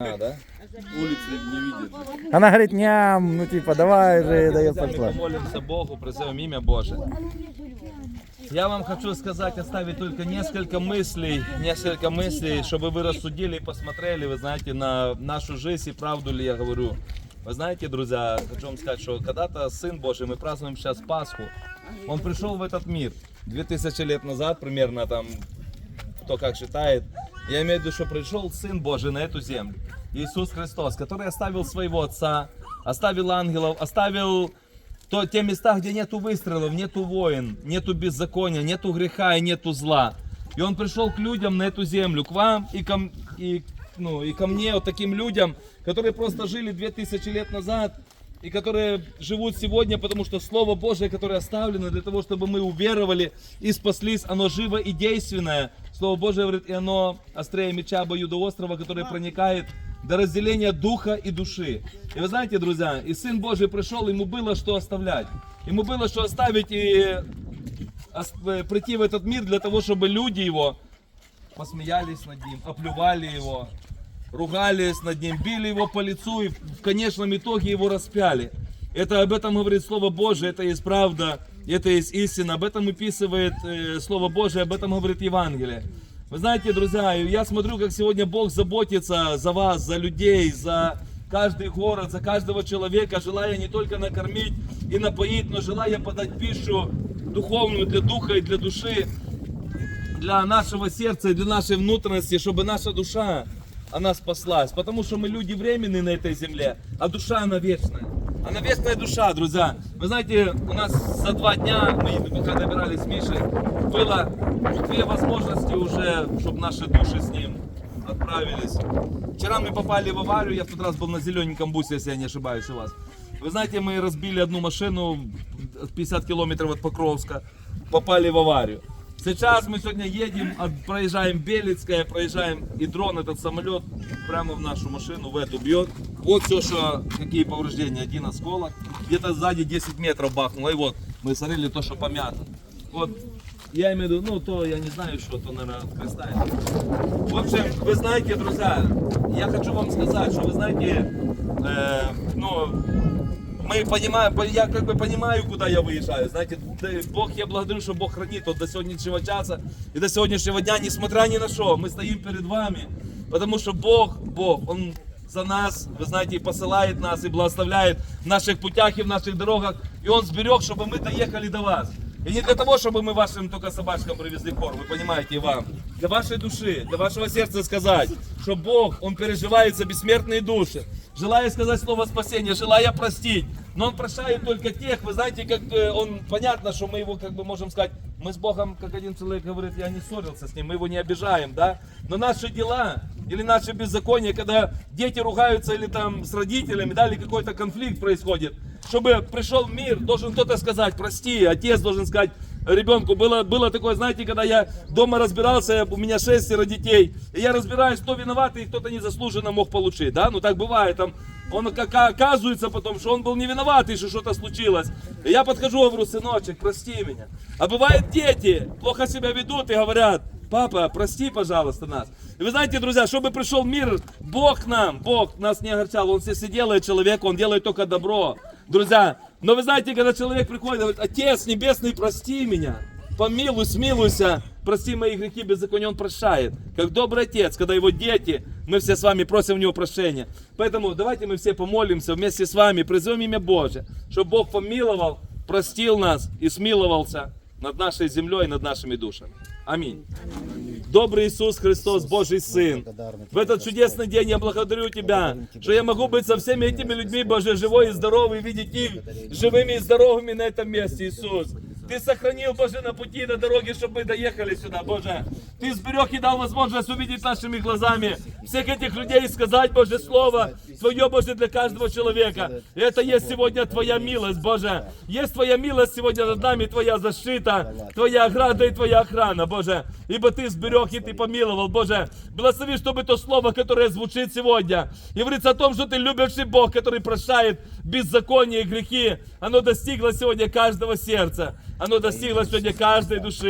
А, да? Улицы не видит. Она говорит, ням, ну типа, давай же, да я Друзья, мы пошла. помолимся Богу, призовем имя Божие. Я вам хочу сказать, оставить только несколько мыслей, несколько мыслей, чтобы вы рассудили и посмотрели, вы знаете, на нашу жизнь и правду ли я говорю. Вы знаете, друзья, хочу вам сказать, что когда-то Сын Божий, мы празднуем сейчас Пасху, Он пришел в этот мир 2000 лет назад, примерно там, кто как считает. Я имею в виду, что пришел Сын Божий на эту землю, Иисус Христос, который оставил своего Отца, оставил ангелов, оставил то, те места, где нету выстрелов, нету войн, нету беззакония, нету греха и нету зла. И Он пришел к людям на эту землю, к вам и ко, и, ну, и ко мне, вот таким людям, которые просто жили 2000 лет назад, и которые живут сегодня, потому что Слово Божие, которое оставлено для того, чтобы мы уверовали и спаслись, оно живо и действенное. Слово Божие говорит, и оно острее меча обоюдоострого, который проникает до разделения духа и души. И вы знаете, друзья, и Сын Божий пришел, ему было что оставлять. Ему было что оставить и э, прийти в этот мир для того, чтобы люди его посмеялись над ним, оплювали его, ругались над ним, били его по лицу и в конечном итоге его распяли. Это об этом говорит Слово Божие, это есть правда, это есть истина. Об этом описывает э, Слово Божие, об этом говорит Евангелие. Вы знаете, друзья, я смотрю, как сегодня Бог заботится за вас, за людей, за каждый город, за каждого человека, желая не только накормить и напоить, но желая подать пищу духовную для духа и для души для нашего сердца и для нашей внутренности, чтобы наша душа, она спаслась. Потому что мы люди временные на этой земле, а душа, она вечная. Она вечная душа, друзья. Вы знаете, у нас за два дня, мы пока добирались с Мишей, было две возможности уже, чтобы наши души с ним отправились. Вчера мы попали в аварию, я в тот раз был на зелененьком бусе, если я не ошибаюсь у вас. Вы знаете, мы разбили одну машину 50 километров от Покровска, попали в аварию. Сейчас мы сегодня едем, от- проезжаем Белецкое, проезжаем, и дрон, этот самолет, прямо в нашу машину, в эту бьет. Вот все, что, какие повреждения, один осколок. Где-то сзади 10 метров бахнуло, и вот, мы смотрели то, что помято. Вот, я имею в виду, ну, то я не знаю, что, то, наверное, креста. В общем, вы знаете, друзья, я хочу вам сказать, что вы знаете, э, ну, мы понимаем, по- я как бы понимаю, куда я выезжаю. Знаете, Бог, я благодарю, что Бог хранит вот до сегодняшнего часа и до сегодняшнего дня, несмотря ни на что, мы стоим перед вами, потому что Бог, Бог, Он за нас, вы знаете, и посылает нас, и благословляет в наших путях и в наших дорогах, и Он сберег, чтобы мы доехали до вас. И не для того, чтобы мы вашим только собачкам привезли корм, вы понимаете, и вам. Для вашей души, для вашего сердца сказать, что Бог, Он переживает за бессмертные души. Желая сказать слово спасения, желая простить. Но Он прощает только тех, вы знаете, как Он, понятно, что мы Его, как бы можем сказать, мы с Богом, как один человек говорит, я не ссорился с Ним, мы Его не обижаем, да? Но наши дела или наши беззакония, когда дети ругаются или там с родителями, да, или какой-то конфликт происходит, чтобы пришел мир, должен кто-то сказать, прости, отец должен сказать ребенку. Было, было такое, знаете, когда я дома разбирался, у меня шестеро детей, и я разбираюсь, кто виноват и кто-то незаслуженно мог получить, да, ну так бывает, там, он как оказывается потом, что он был не виноват, и что что-то случилось. И я подхожу, говорю, сыночек, прости меня. А бывает дети плохо себя ведут и говорят, Папа, прости, пожалуйста, нас. И вы знаете, друзья, чтобы пришел мир, Бог нам, Бог нас не огорчал, Он все делает человеку, Он делает только добро. Друзья, но вы знаете, когда человек приходит говорит, Отец Небесный, прости меня, помилуй, смилуйся, прости мои грехи, беззакония, Он прощает. Как добрый Отец, когда Его дети, мы все с вами просим у Него прощения. Поэтому давайте мы все помолимся вместе с вами, призовем имя Божие, чтобы Бог помиловал, простил нас и смиловался над нашей землей и над нашими душами. Аминь. Добрый Иисус Христос, Божий Сын. В этот чудесный день я благодарю Тебя, что я могу быть со всеми этими людьми, Боже, живой и здоровый, видеть их живыми и здоровыми на этом месте, Иисус. Ты сохранил, Боже, на пути, на дороге, чтобы мы доехали сюда, Боже. Ты сберег и дал возможность увидеть нашими глазами всех этих людей и сказать, Боже, Слово Твое, Боже, для каждого человека. Это есть сегодня Твоя милость, Боже. Есть Твоя милость сегодня над нами, Твоя защита, Твоя ограда и Твоя охрана, Боже. Ибо Ты сберег и Ты помиловал, Боже. Благослови, чтобы то слово, которое звучит сегодня, и говорится о том, что Ты любящий Бог, который прощает беззаконие и грехи, оно достигло сегодня каждого сердца. Оно достигло сегодня каждой души.